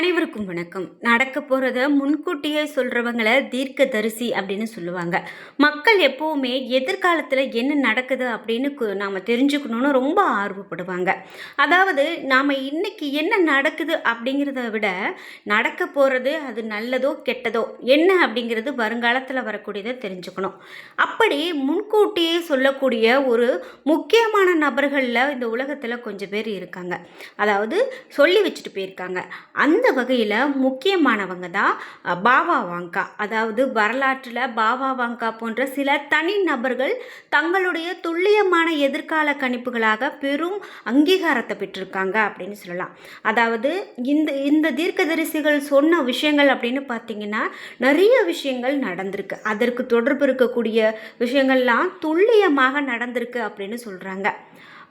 அனைவருக்கும் வணக்கம். நடக்க போகிறத முன்கூட்டியே சொல்கிறவங்களை தீர்க்க தரிசி அப்படின்னு சொல்லுவாங்க. மக்கள் எப்போவுமே எதிர்காலத்தில் என்ன நடக்குது அப்படின்னு கு- நாம தெரிஞ்சுக்கணுன்னு ரொம்ப ஆர்வப்படுவாங்க. அதாவது நாம் இன்னைக்கு என்ன நடக்குது அப்படிங்கிறத விட நடக்க போகிறது அது நல்லதோ கெட்டதோ என்ன அப்படிங்கிறது வருங்காலத்தில் வரக்கூடியதை தெரிஞ்சுக்கணும். அப்படி முன்கூட்டியே சொல்லக்கூடிய ஒரு முக்கியமான நபர்களில் இந்த உலகத்தில் கொஞ்சம் பேர் இருக்காங்க. அதாவது சொல்லி வச்சுட்டு போயிருக்காங்க. அந்த வகையில் முக்கியமானவங்க தான் பாபா வாங்கா. அதாவது வரலாற்றில் பாபா வாங்கா போன்ற சில தனி நபர்கள் தங்களுடைய துல்லியமான எதிர்கால கணிப்புகளாக பெரும் அங்கீகாரத்தை பெற்றிருக்காங்க அப்படின்னு சொல்லலாம். அதாவது இந்த இந்த தீர்க்கதரிசிகள் சொன்ன விஷயங்கள் அப்படின்னு பார்த்தீங்கன்னா நிறைய விஷயங்கள் நடந்திருக்கு. அதற்கு தொடர்பு இருக்கக்கூடிய விஷயங்கள்லாம் துல்லியமாக நடந்திருக்கு அப்படின்னு சொல்கிறாங்க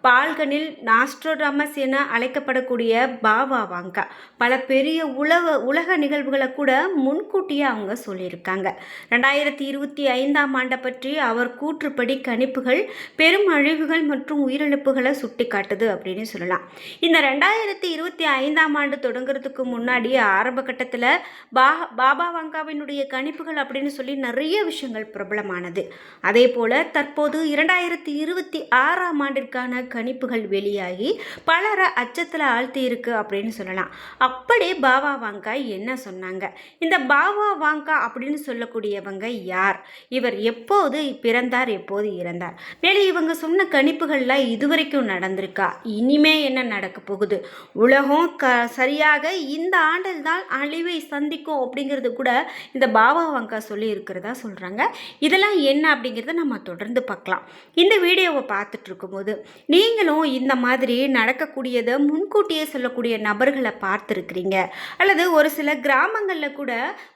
பால்கனில் நாஸ்ட்ரோடாமஸ் என அழைக்கப்படக்கூடிய பாபா வாங்கா. பல பெரிய உலக உலக நிகழ்வுகளை கூட முன்கூட்டியே அவங்க சொல்லியிருக்காங்க. ரெண்டாயிரத்தி இருபத்தி ஐந்தாம் ஆண்டை பற்றி அவர் கூற்றுப்படி கணிப்புகள் பெரும் அழிவுகள் மற்றும் உயிரிழப்புகளை சுட்டி காட்டுது அப்படின்னு சொல்லலாம். இந்த ரெண்டாயிரத்தி இருபத்தி ஐந்தாம் ஆண்டு தொடங்குறதுக்கு முன்னாடி ஆரம்ப கட்டத்தில் பா பாபா வாங்காவினுடைய கணிப்புகள் அப்படின்னு சொல்லி நிறைய விஷயங்கள் பிரபலமானது. அதே போல் தற்போது இரண்டாயிரத்தி இருபத்தி ஆறாம் ஆண்டிற்கான கணிப்புகள் வெளியாகி பலரை அச்சத்தில் ஆழ்த்தி இருக்கு அப்படின்னு சொல்லலாம். அப்படி பாபா வாங்கா என்ன சொன்னாங்க? இந்த பாபா வாங்கா அப்படின்னு சொல்லக்கூடியவங்க யார்? இவர் எப்போது பிறந்தார் எப்போது இறந்தார்? மேலே இவங்க சொன்ன கணிப்புகள்லாம் இதுவரைக்கும் நடந்திருக்கா? இனிமே என்ன நடக்க போகுது? உலகம் க சரியாக இந்த ஆண்டில் தான் அழிவை சந்திக்கும் அப்படிங்கிறது கூட இந்த பாபா வாங்கா சொல்லி இருக்கிறதா சொல்கிறாங்க இதெல்லாம் என்ன அப்படிங்கிறத நம்ம தொடர்ந்து பார்க்கலாம். இந்த வீடியோவை பார்த்துட்டு இருக்கும்போது நீங்களும் இந்த மாதிரி நடக்கக்கூடியதை முன்கூட்டியே சொல்லக்கூடிய நபர்களை பார்த்துருக்குறீங்க. அல்லது ஒரு சில கிராமங்களில் கூட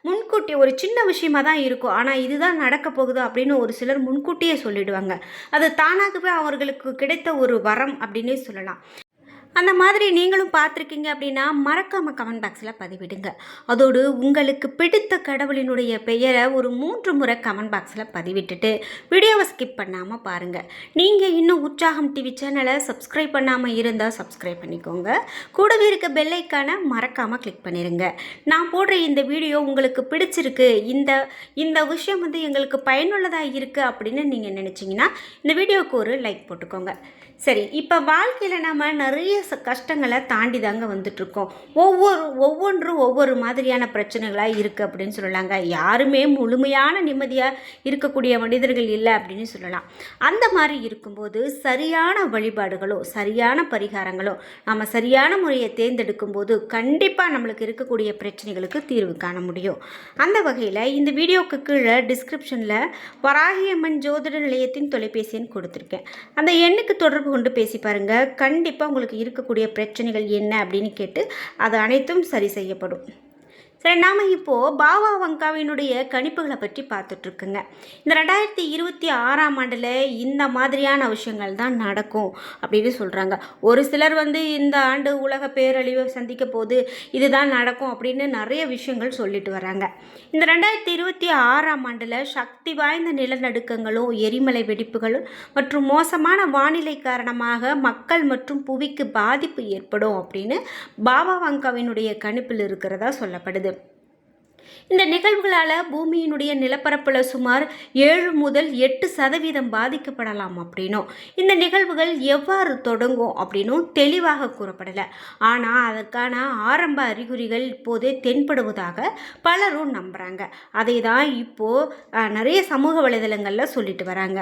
முன்கூட்டி ஒரு சின்ன விஷயமா தான் இருக்கும். ஆனால் இதுதான் நடக்க போகுது அப்படின்னு ஒரு சிலர் முன்கூட்டியே சொல்லிடுவாங்க. அது தானாகவே அவர்களுக்கு கிடைத்த ஒரு வரம் அப்படின்னே சொல்லலாம். அந்த மாதிரி நீங்களும் பார்த்துருக்கீங்க அப்படின்னா மறக்காமல் கமெண்ட் பாக்ஸில் பதிவிடுங்க. அதோடு உங்களுக்கு பிடித்த கடவுளினுடைய பெயரை ஒரு மூன்று முறை கமெண்ட் பாக்ஸில் பதிவிட்டுட்டு வீடியோவை ஸ்கிப் பண்ணாமல் பாருங்கள் நீங்கள் இன்னும் உற்சாகம் டிவி சேனலை சப்ஸ்கிரைப் பண்ணாமல் இருந்தால் சப்ஸ்கிரைப் பண்ணிக்கோங்க. கூடவே இருக்க பெல்லைக்கான மறக்காமல் கிளிக் பண்ணிடுங்க நான் போடுற இந்த வீடியோ உங்களுக்கு பிடிச்சிருக்கு இந்த இந்த விஷயம் வந்து எங்களுக்கு பயனுள்ளதாக இருக்குது அப்படின்னு நீங்கள் நினச்சிங்கன்னா இந்த வீடியோவுக்கு ஒரு லைக் போட்டுக்கோங்க. சரி இப்போ வாழ்க்கையில் நம்ம நிறைய கஷ்டங்களை தாண்டி தாங்க வந்துட்ருக்கோம் ஒவ்வொரு ஒவ்வொன்றும் ஒவ்வொரு மாதிரியான பிரச்சனைகளாக இருக்குது அப்படின்னு சொல்லலாங்க. யாருமே முழுமையான நிம்மதியாக இருக்கக்கூடிய மனிதர்கள் இல்லை அப்படின்னு சொல்லலாம். அந்த மாதிரி இருக்கும்போது சரியான வழிபாடுகளோ சரியான பரிகாரங்களோ நம்ம சரியான முறையை தேர்ந்தெடுக்கும் போது கண்டிப்பாக நம்மளுக்கு இருக்கக்கூடிய பிரச்சனைகளுக்கு தீர்வு காண முடியும். அந்த வகையில் இந்த வீடியோக்கு கீழே டிஸ்கிரிப்ஷனில் வராகியம்மன் ஜோதிட நிலையத்தின் தொலைபேசி எண் கொடுத்துருக்கேன். அந்த எண்ணுக்கு தொடர்பு கொண்டு பேசி பாருங்கள் கண்டிப்பாக உங்களுக்கு இருக்கக்கூடிய பிரச்சனைகள் என்ன அப்படின்னு கேட்டு அது அனைத்தும் சரி செய்யப்படும். சரி நாம் இப்போது பாபா வங்காவினுடைய கணிப்புகளை பற்றி பார்த்துட்ருக்குங்க. இந்த ரெண்டாயிரத்தி இருபத்தி ஆறாம் ஆண்டில் இந்த மாதிரியான விஷயங்கள் தான் நடக்கும் அப்படின்னு சொல்கிறாங்க ஒரு சிலர் வந்து இந்த ஆண்டு உலக பேரழிவை சந்திக்க போது இதுதான் நடக்கும் அப்படின்னு நிறைய விஷயங்கள் சொல்லிட்டு வராங்க. இந்த ரெண்டாயிரத்தி இருபத்தி ஆறாம் ஆண்டில் சக்தி வாய்ந்த நிலநடுக்கங்களும் எரிமலை வெடிப்புகளும் மற்றும் மோசமான வானிலை காரணமாக மக்கள் மற்றும் புவிக்கு பாதிப்பு ஏற்படும் அப்படின்னு பாபா வங்காவினுடைய கணிப்பில் இருக்கிறதா சொல்லப்படுது. இந்த நிகழ்வுகளால் பூமியினுடைய நிலப்பரப்பில் சுமார் ஏழு முதல் எட்டு சதவீதம் பாதிக்கப்படலாம் அப்படின்னும். இந்த நிகழ்வுகள் எவ்வாறு தொடங்கும் அப்படின்னும் தெளிவாக கூறப்படலை. ஆனால் அதற்கான ஆரம்ப அறிகுறிகள் இப்போதே தென்படுவதாக பலரும் நம்புகிறாங்க அதை தான் இப்போது நிறைய சமூக வலைதளங்களில் சொல்லிட்டு வராங்க.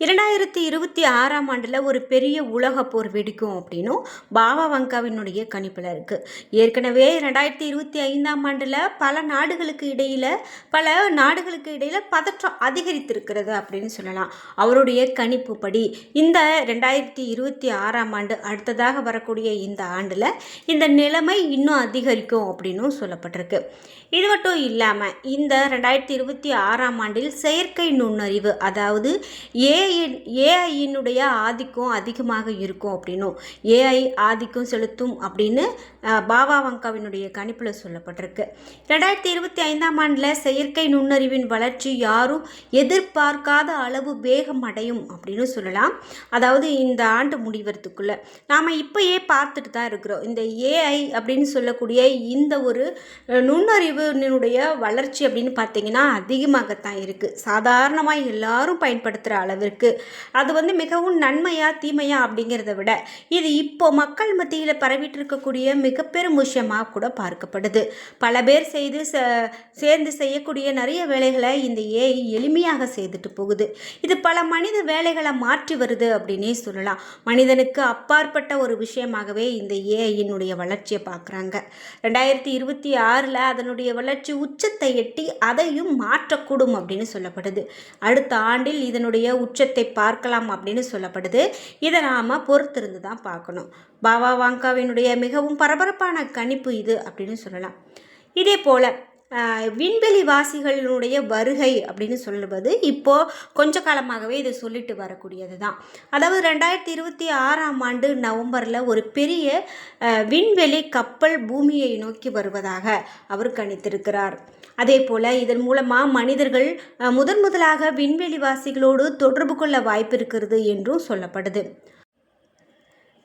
இரண்டாயிரத்தி இருபத்தி ஆறாம் ஆண்டில் ஒரு பெரிய உலக போர் வெடிக்கும் அப்படின்னும் பாபா வங்காவினுடைய கணிப்பில் இருக்குது ஏற்கனவே ரெண்டாயிரத்தி இருபத்தி ஐந்தாம் ஆண்டில் பல நாடுகளுக்கு இடையில் பல நாடுகளுக்கு இடையில் பதற்றம் அதிகரித்திருக்கிறது அப்படின்னு சொல்லலாம். அவருடைய கணிப்புப்படி இந்த ரெண்டாயிரத்தி இருபத்தி ஆறாம் ஆண்டு அடுத்ததாக வரக்கூடிய இந்த ஆண்டில் இந்த நிலைமை இன்னும் அதிகரிக்கும் அப்படின்னும் சொல்லப்பட்டிருக்கு. இது மட்டும் இல்லாமல் இந்த ரெண்டாயிரத்தி இருபத்தி ஆறாம் ஆண்டில் செயற்கை நுண்ணறிவு அதாவது ஏ ஏஐயினுடைய ஆதிக்கம் அதிகமாக இருக்கும் அப்படின்னும் ஏஐ ஆதிக்கம் செலுத்தும் அப்படின்னு பாபா வங்காவினுடைய கணிப்பில் சொல்லப்பட்டிருக்கு. ரெண்டாயிரத்தி இருபத்தி ஐந்தாம் ஆண்டில் செயற்கை நுண்ணறிவின் வளர்ச்சி யாரும் எதிர்பார்க்காத அளவு வேகம் அடையும் அப்படின்னு சொல்லலாம். அதாவது இந்த ஆண்டு முடிவதுக்குள்ளே நாம் இப்போயே பார்த்துட்டு தான் இருக்கிறோம். இந்த ஏஐ அப்படின்னு சொல்லக்கூடிய இந்த ஒரு நுண்ணறிவினுடைய வளர்ச்சி அப்படின்னு பார்த்தீங்கன்னா அதிகமாகத்தான் இருக்குது சாதாரணமாக எல்லாரும் பயன்படுத்துகிற அளவிற்கு அது வந்து மிகவும் நன்மையா தீமையா அப்படிங்கிறத விட இது இப்போ மக்கள் மத்தியில் பரவிட்டு இருக்கக்கூடிய மிகப்பெரும் விஷயமாக கூட பார்க்கப்படுது. பல பேர் செய்து சேர்ந்து செய்யக்கூடிய நிறைய வேலைகளை இந்த ஏஐ எளிமையாக செய்துட்டு போகுது. இது பல மனித வேலைகளை மாற்றி வருது அப்படின்னே சொல்லலாம். மனிதனுக்கு அப்பாற்பட்ட ஒரு விஷயமாகவே இந்த ஏஐயினுடைய வளர்ச்சியை பார்க்குறாங்க. ரெண்டாயிரத்தி இருபத்தி ஆறில் அதனுடைய வளர்ச்சி உச்சத்தை எட்டி அதையும் மாற்றக்கூடும் அப்படின்னு சொல்லப்படுது. அடுத்த ஆண்டில் இதனுடைய உச்ச உச்சத்தை பார்க்கலாம் அப்படின்னு சொல்லப்படுது. இதை நாம் பொறுத்திருந்து தான் பார்க்கணும். பாபா வாங்காவினுடைய மிகவும் பரபரப்பான கணிப்பு இது அப்படின்னு சொல்லலாம். இதே போல் விண்வெளிவாசிகளினுடைய வருகை அப்படின்னு சொல்லுவது இப்போது கொஞ்ச காலமாகவே இதை சொல்லிட்டு வரக்கூடியது தான். அதாவது ரெண்டாயிரத்தி இருபத்தி ஆறாம் ஆண்டு நவம்பரில் ஒரு பெரிய விண்வெளி கப்பல் பூமியை நோக்கி வருவதாக அவர் கணித்திருக்கிறார். அதே போல் இதன் மூலமாக மனிதர்கள் முதன் முதலாக விண்வெளிவாசிகளோடு தொடர்பு கொள்ள வாய்ப்பு இருக்கிறது என்றும் சொல்லப்படுது.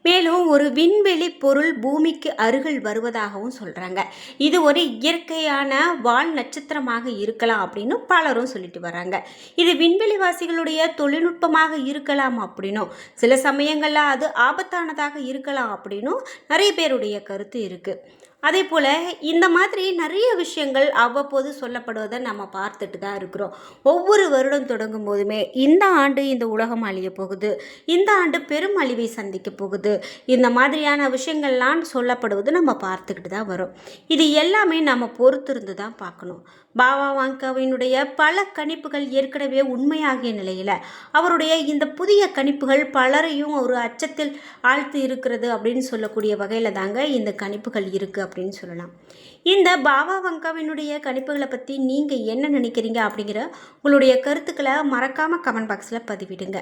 மேலும் ஒரு விண்வெளி பொருள் பூமிக்கு அருகில் வருவதாகவும் சொல்கிறாங்க இது ஒரு இயற்கையான வால் நட்சத்திரமாக இருக்கலாம் அப்படின்னு பலரும் சொல்லிட்டு வராங்க. இது விண்வெளிவாசிகளுடைய தொழில்நுட்பமாக இருக்கலாம் அப்படின்னும் சில சமயங்களில் அது ஆபத்தானதாக இருக்கலாம் அப்படின்னும் நிறைய பேருடைய கருத்து இருக்குது அதே போல் இந்த மாதிரி நிறைய விஷயங்கள் அவ்வப்போது சொல்லப்படுவதை நம்ம பார்த்துட்டு தான் இருக்கிறோம். ஒவ்வொரு வருடம் தொடங்கும் போதுமே இந்த ஆண்டு இந்த உலகம் அழிய போகுது. இந்த ஆண்டு பெரும் அழிவை சந்திக்க போகுது. இந்த மாதிரியான விஷயங்கள்லாம் சொல்லப்படுவது நம்ம பார்த்துக்கிட்டு தான் வரும். இது எல்லாமே நம்ம பொறுத்திருந்து தான் பார்க்கணும். பாபா வாங்காவினுடைய பல கணிப்புகள் ஏற்கனவே உண்மையாகிய நிலையில் அவருடைய இந்த புதிய கணிப்புகள் பலரையும் ஒரு அச்சத்தில் ஆழ்த்து இருக்கிறது அப்படின்னு சொல்லக்கூடிய வகையில் தாங்க இந்த கணிப்புகள் இருக்குது அப்படின்னு சொல்லலாம். இந்த பாபா வங்காவினுடைய கணிப்புகளை பற்றி நீங்கள் என்ன நினைக்கிறீங்க அப்படிங்கிற உங்களுடைய கருத்துக்களை மறக்காமல் கமெண்ட் பாக்ஸில் பதிவிடுங்க.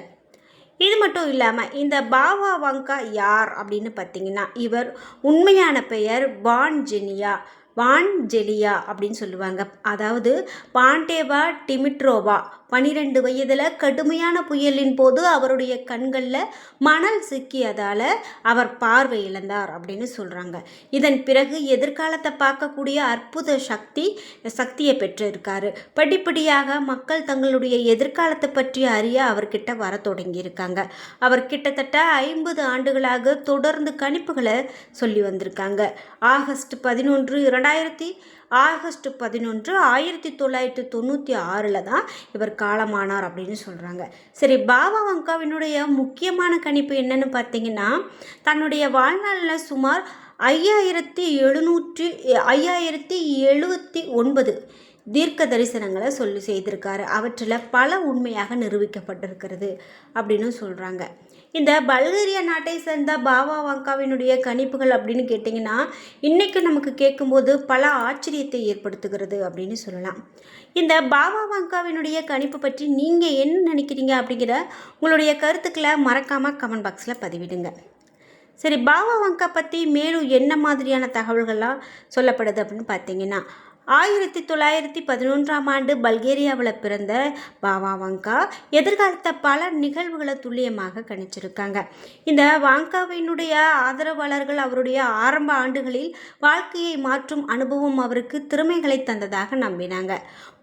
இது மட்டும் இல்லாமல் இந்த பாபா வங்கா யார் அப்படின்னு பார்த்தீங்கன்னா இவர் உண்மையான பெயர் பான் ஜெனியா வான்ஜெலியா அப்படின்னு சொல்லுவாங்க. அதாவது பாண்டேவா டிமிட்ரோவா பனிரெண்டு வயதில் கடுமையான புயலின் போது அவருடைய கண்களில் மணல் சிக்கியதால் அவர் பார்வை இழந்தார் அப்படின்னு சொல்கிறாங்க இதன் பிறகு எதிர்காலத்தை பார்க்கக்கூடிய அற்புத சக்தி சக்தியை பெற்றிருக்காரு. படிப்படியாக மக்கள் தங்களுடைய எதிர்காலத்தை பற்றி அறிய அவர்கிட்ட வர தொடங்கியிருக்காங்க. அவர் கிட்டத்தட்ட ஐம்பது ஆண்டுகளாக தொடர்ந்து கணிப்புகளை சொல்லி வந்திருக்காங்க. ஆகஸ்ட் பதினொன்று இரண்டாயிரத்தி ஆகஸ்ட் பதினொன்று ஆயிரத்தி தொள்ளாயிரத்தி தொண்ணூற்றி ஆறில் தான் இவர் காலமானார் அப்படின்னு சொல்கிறாங்க சரி பாபா வங்காவினுடைய முக்கியமான கணிப்பு என்னன்னு பார்த்தீங்கன்னா தன்னுடைய வாழ்நாளில் சுமார் ஐயாயிரத்தி எழுநூற்றி ஐயாயிரத்தி எழுபத்தி ஒன்பது தீர்க்க தரிசனங்களை சொல்லி செய்திருக்காரு. அவற்றில் பல உண்மையாக நிரூபிக்கப்பட்டிருக்கிறது அப்படின்னு சொல்கிறாங்க இந்த பல்கேரியா நாட்டை சேர்ந்த பாவா வாங்காவினுடைய கணிப்புகள் அப்படின்னு கேட்டிங்கன்னா இன்றைக்கு நமக்கு கேட்கும்போது பல ஆச்சரியத்தை ஏற்படுத்துகிறது அப்படின்னு சொல்லலாம். இந்த பாவா வாங்காவினுடைய கணிப்பு பற்றி நீங்கள் என்ன நினைக்கிறீங்க அப்படிங்கிற உங்களுடைய கருத்துக்களை மறக்காமல் கமெண்ட் பாக்ஸில் பதிவிடுங்க. சரி பாவா வங்கா பற்றி மேலும் என்ன மாதிரியான தகவல்கள்லாம் சொல்லப்படுது அப்படின்னு பார்த்தீங்கன்னா ஆயிரத்தி தொள்ளாயிரத்தி பதினொன்றாம் ஆண்டு பல்கேரியாவில் பிறந்த பாவா வாங்கா எதிர்காலத்தை பல நிகழ்வுகளை துல்லியமாக கணிச்சிருக்காங்க. இந்த வாங்காவினுடைய ஆதரவாளர்கள் அவருடைய ஆரம்ப ஆண்டுகளில் வாழ்க்கையை மாற்றும் அனுபவம் அவருக்கு திறமைகளை தந்ததாக நம்பினாங்க.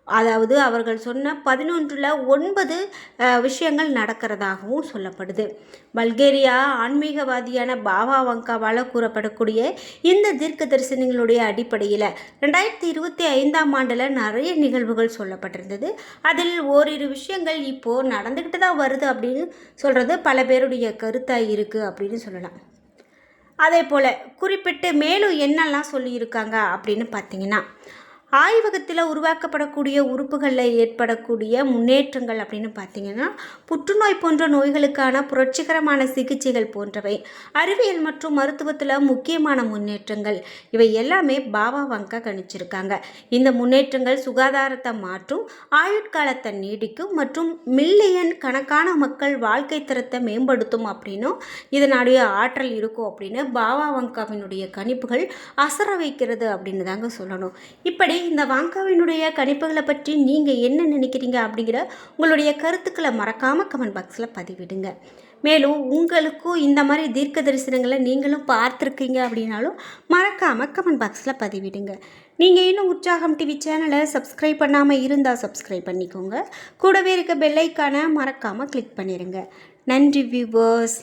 அதாவது அவர்கள் சொன்ன பதினொன்றில் ஒன்பது விஷயங்கள் நடக்கிறதாகவும் சொல்லப்படுது. பல்கேரியா ஆன்மீகவாதியான பாபா வங்காவால் கூறப்படக்கூடிய இந்த தீர்க்க தரிசனங்களுடைய அடிப்படையில் ரெண்டாயிரத்தி இருபத்தி ஐந்தாம் ஆண்டில் நிறைய நிகழ்வுகள் சொல்லப்பட்டிருந்தது. அதில் ஓரிரு விஷயங்கள் இப்போது நடந்துக்கிட்டு தான் வருது அப்படின்னு சொல்கிறது பல பேருடைய கருத்தாக இருக்குது அப்படின்னு சொல்லலாம். அதே போல் குறிப்பிட்டு மேலும் என்னெல்லாம் சொல்லியிருக்காங்க அப்படின்னு பார்த்தீங்கன்னா ஆய்வகத்தில் உருவாக்கப்படக்கூடிய உறுப்புகளில் ஏற்படக்கூடிய முன்னேற்றங்கள் அப்படின்னு பார்த்தீங்கன்னா புற்றுநோய் போன்ற நோய்களுக்கான புரட்சிகரமான சிகிச்சைகள் போன்றவை அறிவியல் மற்றும் மருத்துவத்தில் முக்கியமான முன்னேற்றங்கள். இவை எல்லாமே பாபா வங்கா கணிச்சிருக்காங்க. இந்த முன்னேற்றங்கள் சுகாதாரத்தை மாற்றும் ஆயுட்காலத்தை நீடிக்கும் மற்றும் மில்லியன் கணக்கான மக்கள் வாழ்க்கை தரத்தை மேம்படுத்தும் அப்படின்னும் இதனுடைய ஆற்றல் இருக்கும் அப்படின்னு பாபா வங்காவினுடைய கணிப்புகள் அசர வைக்கிறது அப்படின்னு தாங்க சொல்லணும். இப்படி இந்த வாங்காவினுடைய கணிப்புகளை பற்றி நீங்கள் என்ன நினைக்கிறீங்க அப்படிங்கிற உங்களுடைய கருத்துக்களை மறக்காமல் கமெண்ட் பாக்ஸில் பதிவிடுங்க. மேலும் உங்களுக்கும் இந்த மாதிரி தீர்க்க தரிசனங்களை நீங்களும் பார்த்துருக்கீங்க அப்படின்னாலும் மறக்காமல் கமெண்ட் பாக்ஸில் பதிவிடுங்க. நீங்கள் இன்னும் உற்சாகம் டிவி சேனலை சப்ஸ்கிரைப் பண்ணாமல் இருந்தால் சப்ஸ்கிரைப் பண்ணிக்கோங்க. கூடவே இருக்க பெல்லைக்கான மறக்காமல் கிளிக் பண்ணிடுங்க நன்றி வியூவர்ஸ்